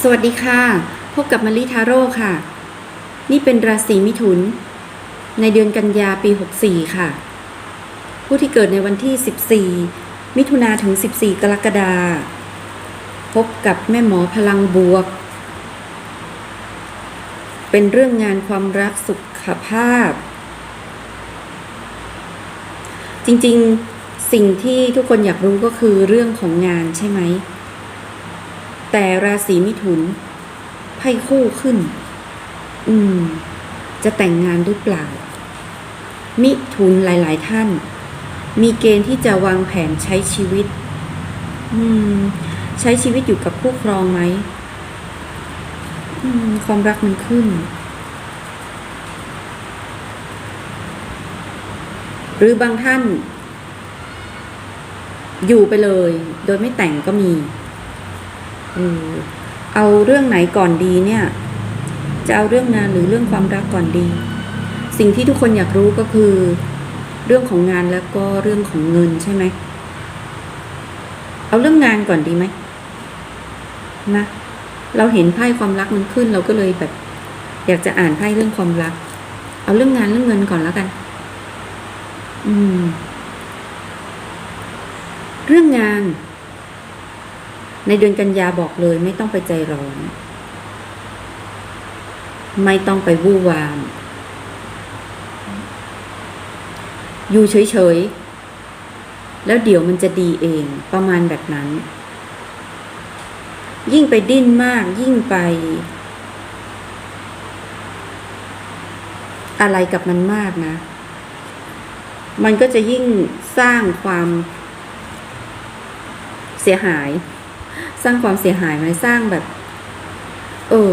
สวัสดีค่ะ พบกับมาริทาโร่ค่ะ นี่เป็นราศีมิถุน ในเดือนกันยาปี 64 ค่ะ ผู้ที่เกิดในวันที่ 14 มิถุนาถึง 14 กรกฎาคมพบกับแม่หมอพลังบวก เป็นเรื่องงานความรักสุขภาพ จริงๆ สิ่งที่ทุกคนอยากรู้ก็คือเรื่องของงานใช่ไหม แต่ราศีมิถุนไพ่คู่ขึ้น อืม จะแต่งงานหรือเปล่า มิถุนหลาย ๆ ท่าน มีเกณฑ์ที่จะวางแผนใช้ชีวิต อืม ใช้ชีวิตอยู่กับคู่ครองไหมอืมความรักมันขึ้น หรือบางท่าน อยู่ไปเลย โดยไม่แต่งก็มี เอาเรื่องไหนก่อนดีเนี่ย จะเอาเรื่องงานหรือเรื่องความรักก่อนดี สิ่งที่ทุกคนอยากรู้ก็คือ เรื่องของงานแล้วก็เรื่องของเงินใช่ไหม เอาเรื่องงานก่อนดีไหมนะ เราเห็นไพ่ความรักมันขึ้น เราก็เลยแบบ อยากจะอ่านไพ่เรื่องความรัก เอาเรื่องงานเรื่องเงินก่อนแล้วกัน อืม เรื่องงาน ในเดือนกันยาบอกเลยไม่ต้องไปใจร้อน ไม่ต้องไปวู่วาม อยู่เฉยๆ แล้วเดี๋ยวมันจะดีเองประมาณแบบนั้น ยิ่งไปดิ้นมากยิ่งไป อะไรกับมันมากนะ มันก็จะยิ่งสร้างความเสียหาย สร้างความเสียหายมาสร้างแบบ เออ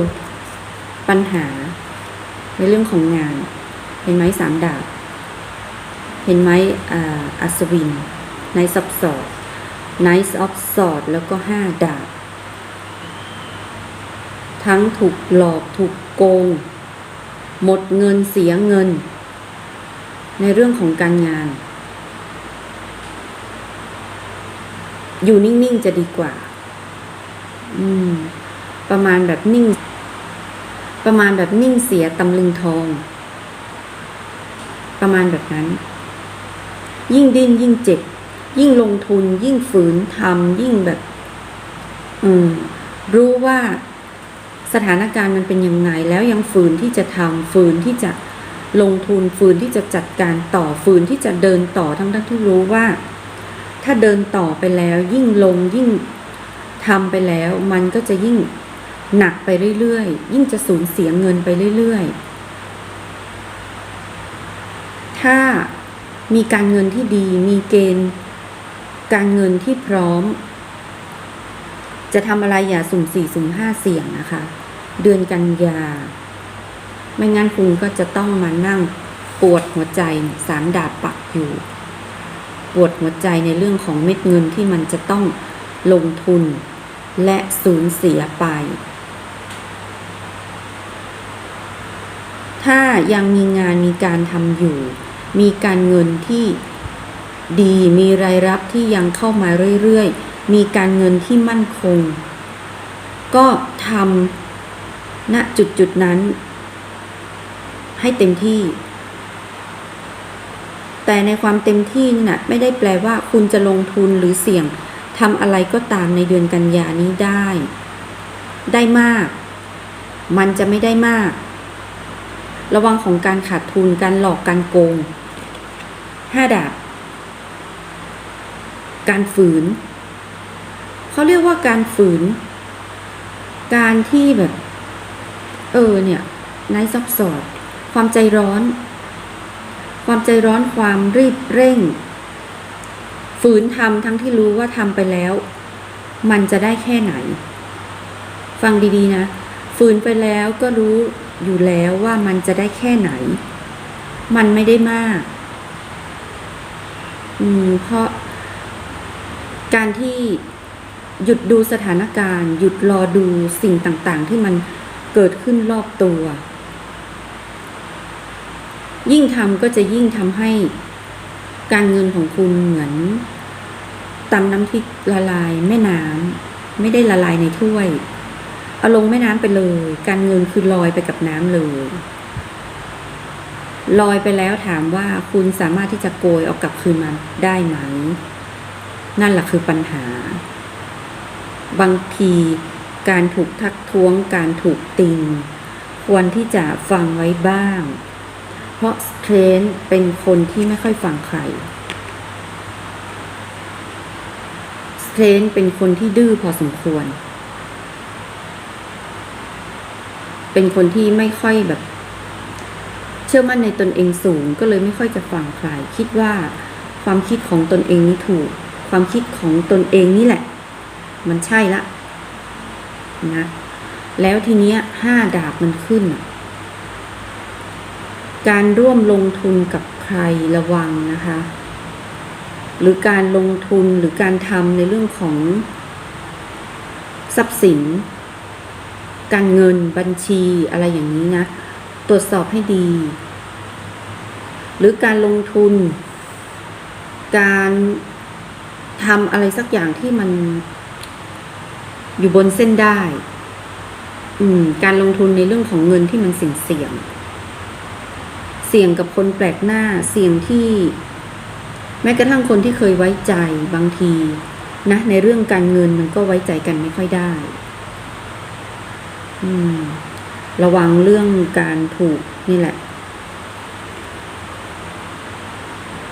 ปัญหา ในเรื่องของงาน เห็นไหมสามดาบ เห็นไหมอ่าอัศวินไนซ์ออฟสอดไนซ์ออฟสอดแล้วก็ห้าดาบ ทั้งถูกหลอกถูกโกง หมดเงินเสียเงิน ในเรื่องของการงาน อยู่นิ่ง ๆ จะดีกว่า อืม ประมาณแบบนิ่ง ประมาณแบบนิ่งเสียตำลึงทอง ประมาณแบบนั้น ยิ่งดิ้นยิ่งเจ็บ ยิ่งลงทุน ยิ่งฝืนทำยิ่งแบบ อืม รู้ว่าสถานการณ์มันเป็นยังไงแล้วยังฝืนที่จะทำฝืนที่จะลงทุนฝืนที่จะจัดการต่อฝืนที่จะเดินต่อทั้งทั้งที่รู้ว่า ถ้าเดินต่อไปแล้วยิ่งลงยิ่ง ทำไปแล้วมันก็จะยิ่งหนักไปเรื่อยๆ ยิ่งจะสูญเสียเงินไปเรื่อยๆ ถ้ามีการเงินที่ดี มีเกณฑ์ การเงินที่พร้อม จะทำอะไรอย่าสุ่มสี่สุ่มห้าเสี่ยงนะคะ เดือนกันยา ไม่งั้นคุณก็จะต้องมานั่งปวดหัวใจสามดาบปักอยู่ ปวดหัวใจในเรื่องของเม็ดเงินที่มันจะต้องลงทุน และสูญเสียไป ถ้ายังมีงานมีการทำอยู่ มีการเงินที่ดีมีรายรับที่ยังเข้ามาเรื่อยๆ มีการเงินที่มั่นคง ก็ทำณจุดจุดๆนั้น ให้เต็มที่ แต่ในความเต็มที่นี่นะไม่ได้แปลว่าคุณจะลงทุนหรือเสี่ยง ทำอะไรก็ตามในเดือนกันยานี้ได้ ได้มาก มันจะไม่ได้มาก ระวังของการขาดทุนการหลอกการโกงห้าดาบ การฝืน เขาเรียกว่าการฝืน การที่แบบ เออเนี่ยนท์ซับสอด ความใจร้อน ความใจร้อนความรีบเร่ง ฝืนทำทั้งที่รู้ว่าทำไปแล้ว มันจะได้แค่ไหน ฟังดีๆนะ ฝืนไปแล้วก็รู้อยู่แล้วว่ามันจะได้แค่ไหน มันไม่ได้มาก อืม เพราะ การที่หยุดดูสถานการณ์ หยุดรอดูสิ่งต่างๆ ที่มันเกิดขึ้นรอบตัว ยิ่งทำก็จะยิ่งทำให้ การเงินของคุณเหมือนตำน้ำพริกละลายแม่น้ำไม่ได้ละลายในถ้วย เอาลงแม่น้ำไปเลย การเงินคือลอยไปกับน้ำเลยลอยไปแล้วถามว่าคุณสามารถที่จะโกยเอากลับคืนมาได้ไหม นั่นแหละคือปัญหา บางทีการถูกทักท้วงการถูกติง ควรที่จะฟังไว้บ้าง เพราะเทรนเป็นคนที่ไม่ค่อยฟังใครเทรนเป็นคนที่ดื้อพอสมควร เป็นคนที่ไม่ค่อยแบบ เชื่อมั่นในตนเองสูงก็เลยไม่ค่อยจะฟังใคร คิดว่าความคิดของตนเองนี่ถูก ความคิดของตนเองนี่แหละ มันใช่ละนะ แล้วทีเนี้ยห้าดาบมันขึ้นอะ การร่วมลงทุนกับใครระวังนะคะ หรือการลงทุนหรือการทำในเรื่องของ ทรัพย์สิน การเงินบัญชีอะไรอย่างนี้นะ ตรวจสอบให้ดี หรือการลงทุน การทำอะไรสักอย่างที่มันอยู่บนเส้นได้ อืม การลงทุนในเรื่องของเงินที่มันเสี่ยงเสี่ยง เสี่ยงกับคนแปลกหน้า เสี่ยงที่ แม้กระทั่งคนที่เคยไว้ใจบางทีนะในเรื่องการเงินมันก็ไว้ใจกันไม่ค่อยได้ อืม ระวังเรื่องการถูกนี่แหละ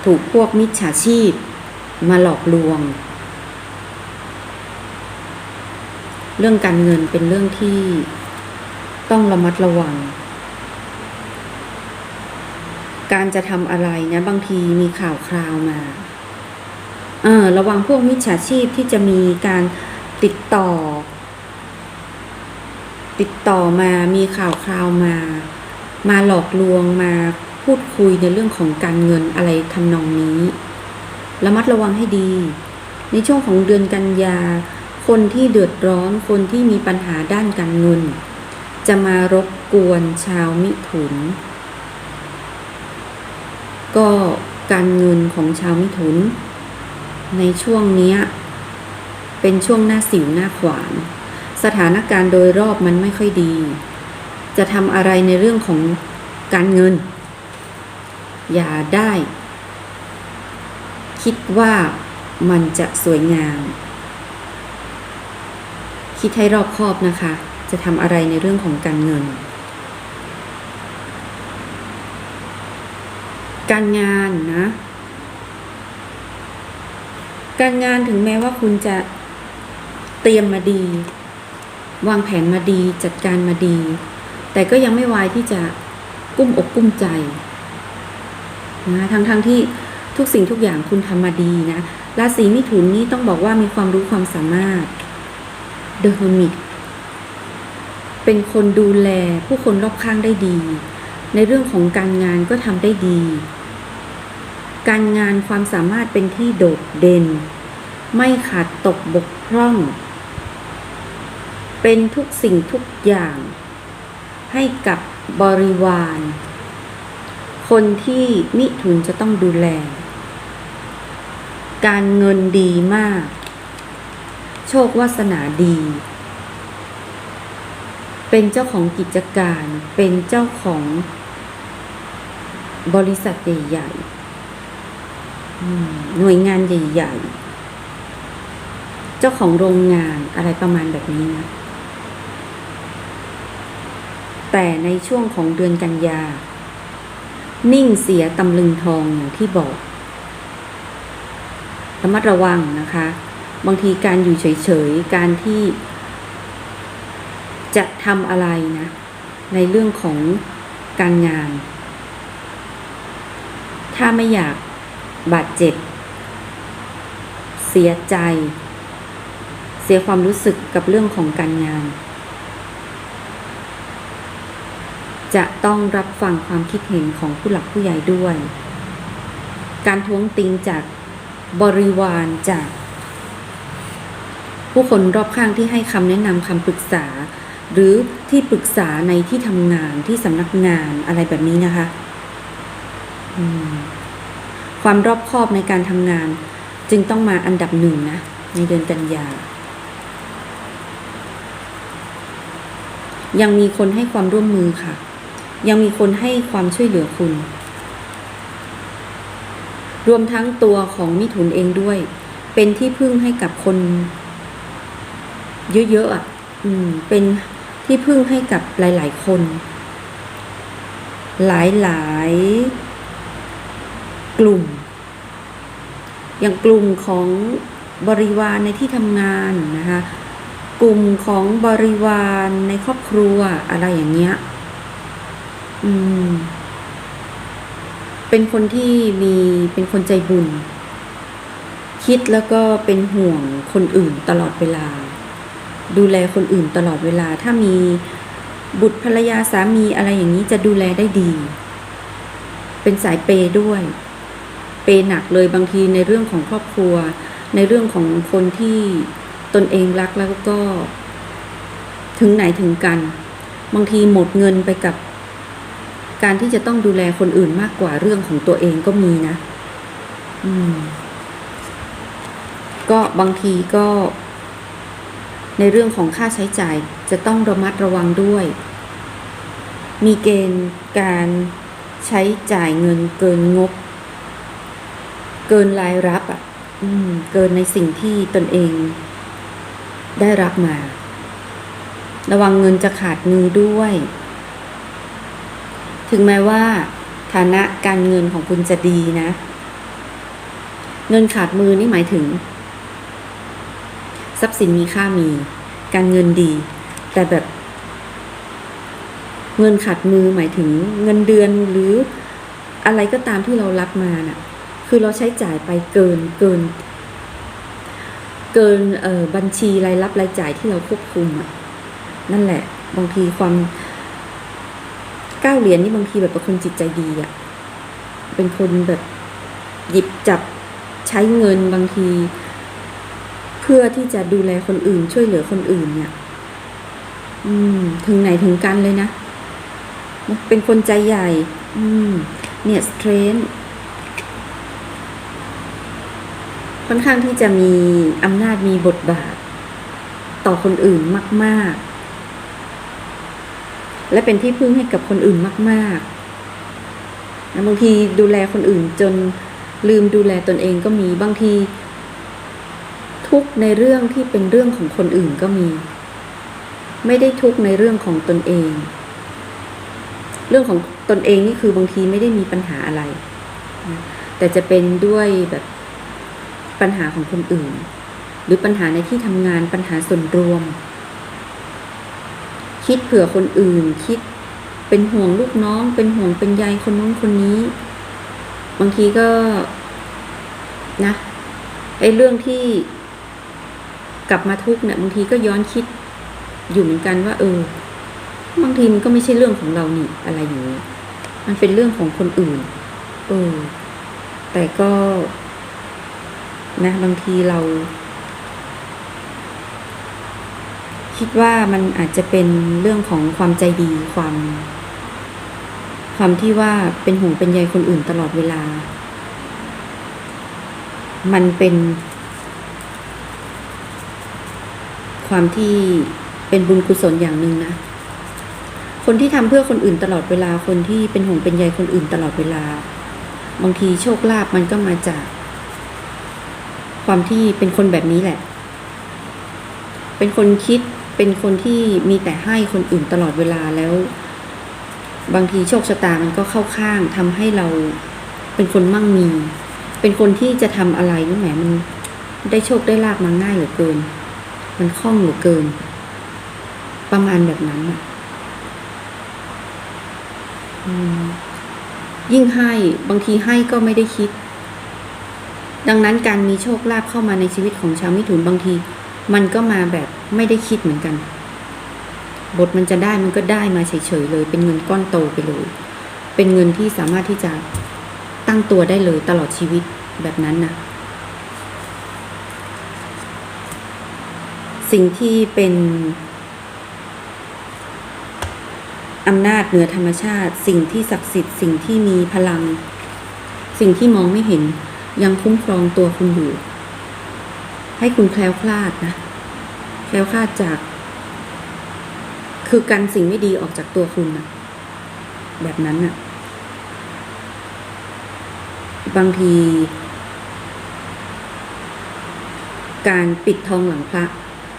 ถูกพวกมิจฉาชีพ มาหลอกลวง เรื่องการเงินเป็นเรื่องที่ต้องระมัดระวัง การจะทำอะไรนะบางทีมีข่าวคราวมาเออระวังพวกมิจฉาชีพที่จะมีการติดต่อ ติดต่อมามีข่าวคราวมา มาหลอกลวงมาพูดคุยในเรื่องของการเงินอะไรทำนองนี้ระมัดระวังให้ดี ในช่วงของเดือนกันยา คนที่เดือดร้อนคนที่มีปัญหาด้านการเงิน จะมารบกวนชาวมิถุน ก็การเงินของชาวมิถุน ในช่วงนี้เป็นช่วงหน้าสิวหน้าขวาน สถานการณ์โดยรอบมันไม่ค่อยดี จะทำอะไรในเรื่องของการเงิน อย่าได้ คิดว่ามันจะสวยงาม คิดให้รอบคอบนะคะ จะทำอะไรในเรื่องของการเงิน การงานนะ การงานถึงแม้ว่าคุณจะเตรียมมาดี วางแผนมาดีจัดการมาดี แต่ก็ยังไม่วายที่จะกุ้มอกกุ้มใจนะทั้งๆทที่ทุกสิ่งทุกอย่างคุณทำมาดีนะราศีมิถุนนี่ต้องบอกว่ามีความรู้ความสามารถเดอะ h ฮมิกเป็นคนดูแลผู้คนรอบข้างได้ดี ในเรื่องของการงานก็ทำได้ดี การงานความสามารถเป็นที่โดดเด่น ไม่ขาดตกบกพร่อง เป็นทุกสิ่งทุกอย่าง ให้กับบริวาร คนที่มิถุนจะต้องดูแล การเงินดีมาก โชควาสนาดี เป็นเจ้าของกิจการ เป็นเจ้าของบริษัทใหญ่ๆ หน่วยงานใหญ่ๆ เจ้าของโรงงานอะไรประมาณแบบนี้นะ แต่ในช่วงของเดือนกันยา นิ่งเสียตำลึงทองอย่างที่บอกระมัดระวังนะคะ บางทีการอยู่เฉยๆ การที่ จะทำอะไรนะ ในเรื่องของการงาน ถ้าไม่อยาก บาดเจ็บ เสียใจ เสียความรู้สึกกับเรื่องของการงาน จะต้องรับฟังความคิดเห็นของผู้หลักผู้ใหญ่ด้วย การท้วงติงจากบริวารจากผู้คนรอบข้างที่ให้คำแนะนำคำปรึกษา หรือที่ปรึกษาในที่ทำงานที่สำนักงานอะไรแบบนี้นะคะ อืม ความรอบคอบในการทำงาน จึงต้องมาอันดับหนึ่งนะ ในเดือนกันยา ยังมีคนให้ความร่วมมือค่ะ ยังมีคนให้ความช่วยเหลือคุณ รวมทั้งตัวของมิถุนเองด้วย เป็นที่พึ่งให้กับคน เยอะๆอะ อืม เป็นที่พึ่งให้กับหลาย ๆ คน หลาย ๆ กลุ่ม อย่างกลุ่มของบริวารในที่ทำงานนะคะกลุ่มของบริวารในครอบครัวอะไรอย่างเงี้ย อืม เป็นคนที่มีเป็นคนใจบุญ คิดแล้วก็เป็นห่วงคนอื่นตลอดเวลา ดูแลคนอื่นตลอดเวลา ถ้ามีบุตรภรรยาสามีอะไรอย่างนี้จะดูแลได้ดี เป็นสายเปย์ด้วย เปหนักเลยบางทีในเรื่องของครอบครัว ในเรื่องของคนที่ตนเองรักแล้วก็ ถึงไหนถึงกัน บางทีหมดเงินไปกับ การที่จะต้องดูแลคนอื่นมากกว่าเรื่องของตัวเองก็มีนะ อืม ก็บางทีก็ ในเรื่องของค่าใช้จ่ายจะต้องระมัดระวังด้วย มีเกณฑ์การใช้จ่ายเงินเกินงบ เกินรายรับอะ อืม เกินในสิ่งที่ตนเอง ได้รับมา ระวังเงินจะขาดมือด้วย ถึงแม้ว่า ฐานะการเงินของคุณจะดีนะ เงินขาดมือนี่หมายถึง ทรัพย์สินมีค่ามี การเงินดี แต่แบบ เงินขาดมือหมายถึง เงินเดือนหรืออะไรก็ตามที่เรารับมาน่ะ คือเราใช้จ่ายไปเกินเกิน เกินบัญชีรายรับรายจ่ายที่เราควบคุมอะนั่นแหละ บางทีความก้าวเหรียญนี่บางทีแบบเป็นคนจิตใจดีอะเป็นคนแบบหยิบจับใช้เงินบางที เพื่อที่จะดูแลคนอื่น ช่วยเหลือคนอื่นเนี่ย อืม ถึงไหนถึงกันเลยนะ เป็นคนใจใหญ่ อืม เนี่ยสเตรน ค่อนข้างที่จะมีอำนาจมีบทบาท ต่อคนอื่นมาก ๆ และเป็นที่พึ่งให้กับคนอื่นมาก ๆ บางทีดูแลคนอื่นจนลืมดูแลตนเองก็มีบางที ทุกข์ในเรื่องที่เป็นเรื่องของคนอื่นก็มี ไม่ได้ทุกข์ในเรื่องของตนเอง เรื่องของตนเองนี่คือบางทีไม่ได้มีปัญหาอะไร แต่จะเป็นด้วยแบบ ปัญหาของคนอื่น หรือปัญหาในที่ทำงานปัญหาส่วนรวม คิดเผื่อคนอื่น คิดเป็นห่วงลูกน้อง เป็นห่วงเป็นใยคนนู้นคนนี้ บางทีก็นะไอ้เรื่องที่กลับมาทุกข์เนี่ยบางทีก็ย้อนคิดอยู่เหมือนกันว่า เออ บางทีมันก็ไม่ใช่เรื่องของเรานี่อะไรอย่างนี้มันเป็นเรื่องของคนอื่น เออ แต่ก็ นะบางทีเรา คิดว่ามันอาจจะเป็นเรื่องของความใจดีความ ความที่ว่าเป็นห่วงเป็นใยคนอื่นตลอดเวลา มันเป็น ความที่เป็นบุญกุศลอย่างหนึ่งนะคนที่ทำเพื่อคนอื่นตลอดเวลาคนที่เป็นห่วงเป็นใยคนอื่นตลอดเวลา บางทีโชคลาภมันก็มาจาก ความที่เป็นคนแบบนี้แหละ เป็นคนคิด เป็นคนที่มีแต่ให้คนอื่นตลอดเวลาแล้ว บางทีโชคชะตามันก็เข้าข้างทำให้เราเป็นคนมั่งมี เป็นคนที่จะทำอะไรนี่แหมมันได้โชคได้ลาบมาง่ายเหลือเกิน มันคล่องเหลือเกิน ประมาณแบบนั้นอะยิ่งให้บางทีให้ก็ไม่ได้คิด ดังนั้นการมีโชคลาภเข้ามาในชีวิตของชาวมิถุนบางที มันก็มาแบบไม่ได้คิดเหมือนกัน บทมันจะได้มันก็ได้มาเฉยๆเลย เป็นเงินก้อนโตไปเลย เป็นเงินที่สามารถที่จะตั้งตัวได้เลยตลอดชีวิตแบบนั้นนะสิ่งที่เป็นอำนาจเหนือธรรมชาติ สิ่งที่ศักดิ์สิทธิ์ สิ่งที่มีพลัง สิ่งที่มองไม่เห็น ยังคุ้มครองตัวคุณอยู่ ให้คุณแคล้วคลาดนะ แคล้วคลาดจาก คือกันสิ่งไม่ดีออกจากตัวคุณนะแบบนั้นน่ะ บางที การปิดทองหลังพระ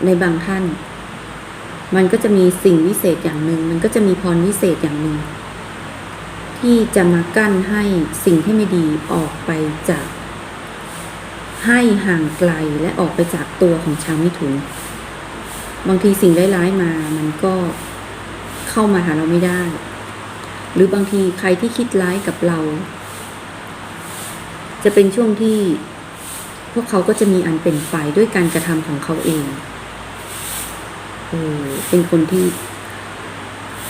ในบางท่าน มันก็จะมีสิ่งวิเศษอย่างหนึ่ง มันก็จะมีพรวิเศษอย่างหนึ่งที่จะมากั้นให้สิ่งที่ไม่ดีออกไปจาก ให้ห่างไกลและออกไปจากตัวของชาวมิถุน บางทีสิ่งร้ายๆมามันก็เข้ามาหาเราไม่ได้ หรือบางทีใครที่คิดร้ายกับเรา จะเป็นช่วงที่พวกเขาก็จะมีอันเป็นไปด้วยการกระทำของเขาเองเออเป็นคนที่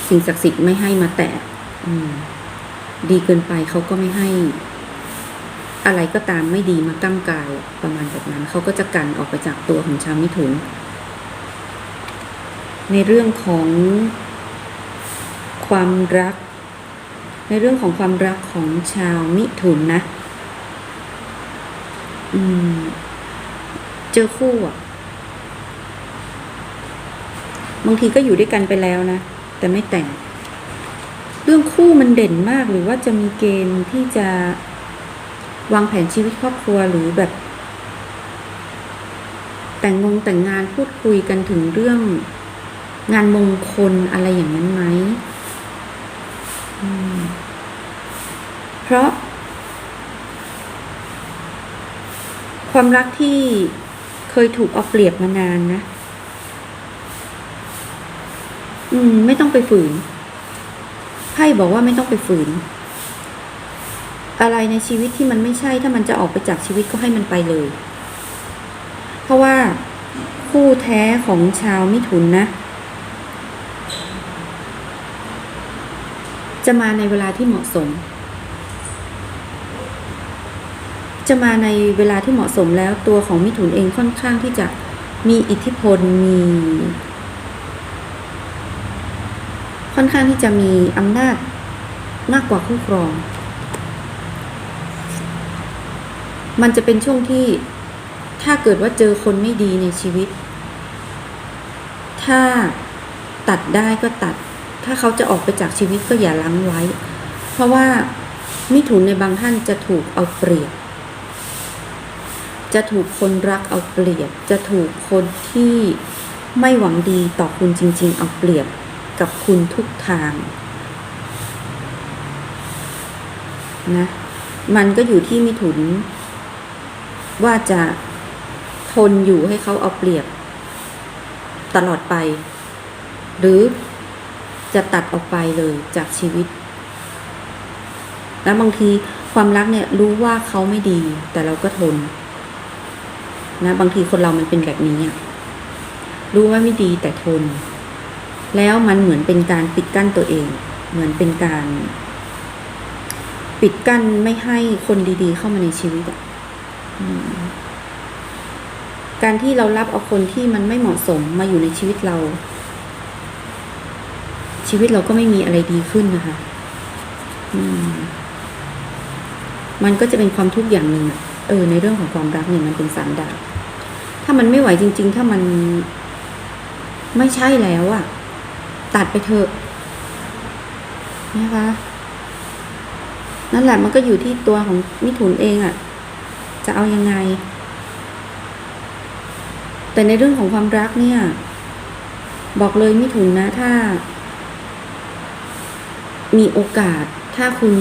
สิ่งศักดิ์สิทธิ์ไม่ให้มาแตะดีเกินไปเขาก็ไม่ให้ อะไรก็ตามไม่ดีมาก้ำกายประมาณแบบนั้นเขาก็จะกันออกไปจากตัวของชาวมิถุน ในเรื่องของความรัก ในเรื่องของความรักของชาวมิถุนนะเจอคู่อะ บางทีก็อยู่ด้วยกันไปแล้วนะ แต่ไม่แต่ง เรื่องคู่มันเด่นมากหรือว่าจะมีเกณฑ์ที่จะ วางแผนชีวิตครอบครัวหรือแบบ แต่งงงแต่งงานพูดคุยกันถึงเรื่องงานมงคลอะไรอย่างนั้นไหมมเพราะ ความรักที่เคยถูกเอาเปรียบมานานนะ อืม ไม่ต้องไปฝืน ไพ่บอกว่าไม่ต้องไปฝืน อะไรในชีวิตที่มันไม่ใช่ถ้ามันจะออกไปจากชีวิตก็ให้มันไปเลย เพราะว่าคู่แท้ของชาวมิถุนนะ จะมาในเวลาที่เหมาะสม จะมาในเวลาที่เหมาะสมแล้วตัวของมิถุนเองค่อนข้างที่จะมีอิทธิพลมี ค่อนข้างที่จะมีอำนาจมากกว่าคู่ครอง มันจะเป็นช่วงที่ถ้าเกิดว่าเจอคนไม่ดีในชีวิต ถ้าตัดได้ก็ตัด ถ้าเขาจะออกไปจากชีวิตก็อย่าล้างไว้ เพราะว่ามิถุนในบางท่านจะถูกเอาเปรียบ จะถูกคนรักเอาเปรียบ จะถูกคนที่ไม่หวังดีต่อคุณจริง ๆ เอาเปรียบกับคุณทุกทางนะ มันก็อยู่ที่มิถุน ว่าจะทนอยู่ให้เขาเอาเปรียบ ตลอดไป หรือจะตัดออกไปเลยจากชีวิต แล้วบางทีความรักเนี่ยรู้ว่าเขาไม่ดี แต่เราก็ทน นะบางทีคนเรามันเป็นแบบนี้รู้ว่าไม่ดีแต่ทน แล้วมันเหมือนเป็นการปิดกั้นตัวเอง เหมือนเป็นการ ปิดกั้นไม่ให้คนดี ๆ เข้ามาในชีวิตอะ การที่เรารับเอาคนที่มันไม่เหมาะสมมาอยู่ในชีวิตเรา ชีวิตเราก็ไม่มีอะไรดีขึ้นนะคะมมันก็จะเป็นความทุกข์อย่างหนึ่งเออ ในเรื่องของความรักเนี่ยมันเป็นสามดาวถ้ามันไม่ไหวจริง ๆ ถ้ามันไม่ใช่แล้วอะตัดไปเถอะนะคะนั่นแหละมันก็อยู่ที่ตัวของมิถุนเองอะ จะเอายังไง แต่ในเรื่องของความรักเนี่ย บอกเลยไมิถุนนะถ้า มีโอกาสถ้าคุณ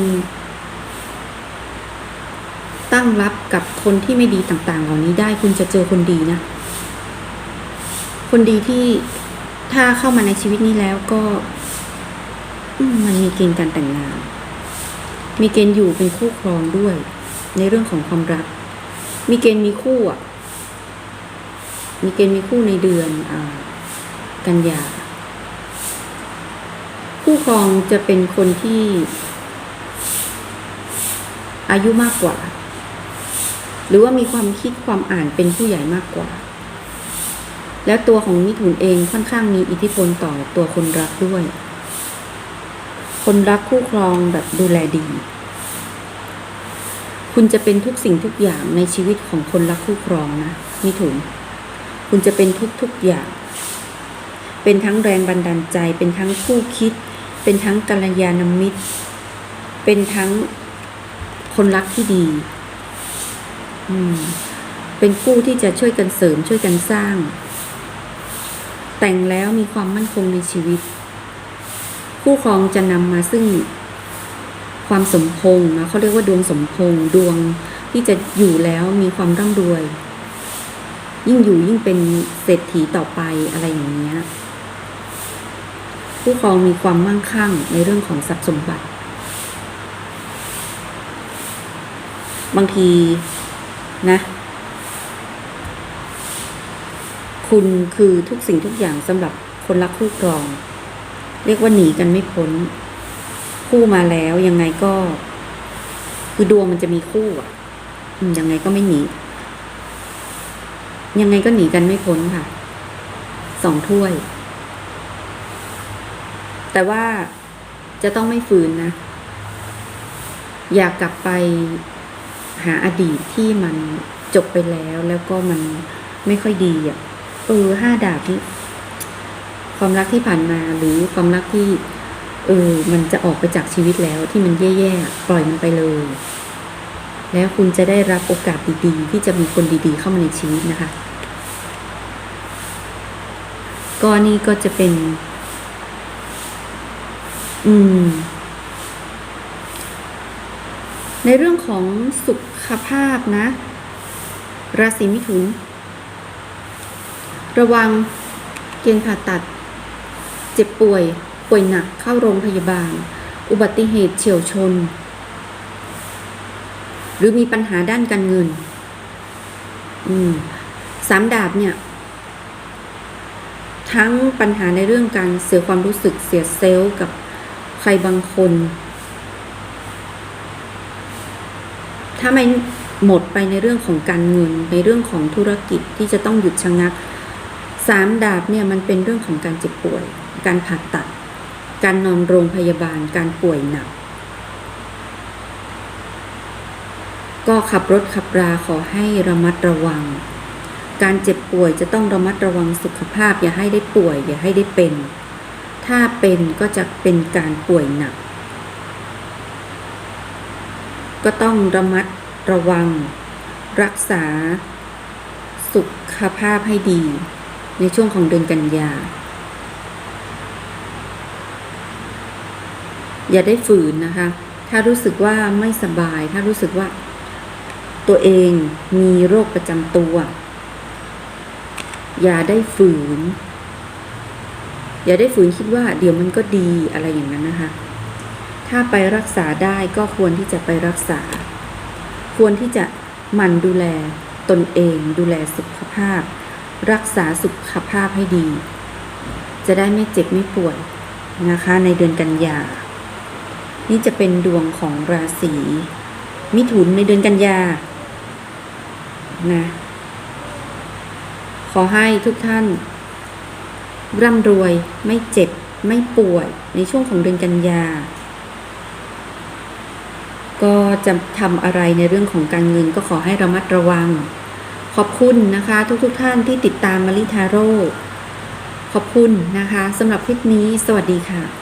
ตั้งรับกับคนที่ไม่ดีต่าง ๆ เหล่านี้ได้คุณจะเจอคนดีนะ คนดีที่ถ้าเข้ามาในชีวิตนี้แล้วก็มันมีเกณฑ์การแต่งงาน มีเกณฑ์อยู่เป็นคู่ครองด้วย ในเรื่องของความรัก มีเกณฑ์มีคู่อะ มีเกณฑ์มีคู่ในเดือนอกันยา คู่ครองจะเป็นคนที่ อายุมากกว่า หรือว่ามีความคิดความอ่านเป็นผู้ใหญ่มากกว่า แล้วตัวของมิถุนเองค่อนข้างมีอิทธิพลต่อตัวคนรักด้วย คนรักคู่ครองแบบดูแลดี คุณจะเป็นทุกสิ่งทุกอย่างในชีวิตของคนรักคู่ครองนะมิถุน คุณจะเป็นทุกทุกๆอย่าง เป็นทั้งแรงบันดาลใจ เป็นทั้งคู่คิด เป็นทั้งกัลยาณมิตร เป็นทั้งคนรักที่ดี อืม เป็นคู่ที่จะช่วยกันเสริมช่วยกันสร้าง แต่งแล้วมีความมั่นคงในชีวิต คู่ครองจะนำมาซึ่ง ความสมพงษ์นะเขาเรียกว่าดวงสมพงษ์ดวงที่จะอยู่แล้วมีความร่ำรวย ยิ่งอยู่ยิ่งเป็นเศรษฐีต่อไปอะไรอย่างเงี้ยผู้ครองมีความมั่งคั่งในเรื่องของทรัพย์สมบัติ บางทีนะ คุณคือทุกสิ่งทุกอย่างสำหรับคนรักคู่ครอง เรียกว่าหนีกันไม่พ้น คู่มาแล้วยังไงก็ คือดวงมันจะมีคู่อะยังไงก็ไม่หนียังไงก็หนีกันไม่พ้นค่ะ สองถ้วย แต่ว่าจะต้องไม่ฝืนนะ อยากกลับไปหาอดีตที่มันจบไปแล้วแล้วก็มันไม่ค่อยดีอะ เออห้าดาบนี่ความรักที่ผ่านมาหรือความรักที่ เออ มันจะออกไปจากชีวิตแล้วที่มันแย่ๆ ปล่อยมันไปเลย แล้วคุณจะได้รับโอกาสดีๆ ที่จะมีคนดีๆ เข้ามาในชีวิตนะคะก็นี่ก็จะเป็น อืม ในเรื่องของสุขภาพนะ ราศีมิถุน ระวังเกณฑ์ผ่าตัด เจ็บป่วย ป่วยหนักเข้าโรงพยาบาล อุบัติเหตุเฉียวชน หรือมีปัญหาด้านการเงิน อืมสามดาบเนี่ย ทั้งปัญหาในเรื่องการเสียความรู้สึกเสียเซลล์กับใครบางคน ถ้าไม่หมดไปในเรื่องของการเงิน ในเรื่องของธุรกิจที่จะต้องหยุดชะงักสามดาบเนี่ยมันเป็นเรื่องของการเจ็บป่วย การผ่าตัด การนอนโรงพยาบาลการป่วยหนัก ก็ขับรถขับราขอให้ระมัดระวัง การเจ็บป่วยจะต้องระมัดระวังสุขภาพ อย่าให้ได้ป่วย อย่าให้ได้เป็น ถ้าเป็นก็จะเป็นการป่วยหนัก ก็ต้องระมัดระวัง รักษา สุขภาพให้ดี ในช่วงของเดือนกันยา อย่าได้ฝืนนะคะ ถ้ารู้สึกว่าไม่สบาย ถ้ารู้สึกว่า ตัวเองมีโรคประจำตัว อย่าได้ฝืน อย่าได้ฝืนคิดว่า เดี๋ยวมันก็ดีอะไรอย่างนั้นนะคะ ถ้าไปรักษาได้ก็ควรที่จะไปรักษา ควรที่จะหมั่นดูแลตนเอง ดูแลสุขภาพ รักษาสุขภาพให้ดี จะได้ไม่เจ็บไม่ป่วยนะคะในเดือนกันยา นี่จะเป็นดวงของราศีมิถุนในเดือนกันยานะขอให้ทุกท่าน ร่ำรวยไม่เจ็บไม่ป่วยในช่วงของเดือนกันยา ก็จะทำอะไรในเรื่องของการเงินก็ขอให้ระมัดระวัง ขอบคุณนะคะ ทุกๆทท่านที่ติดตามมาริทาโร่ขอบคุณนะคะสำหรับคลิปนี้ สวัสดีค่ะ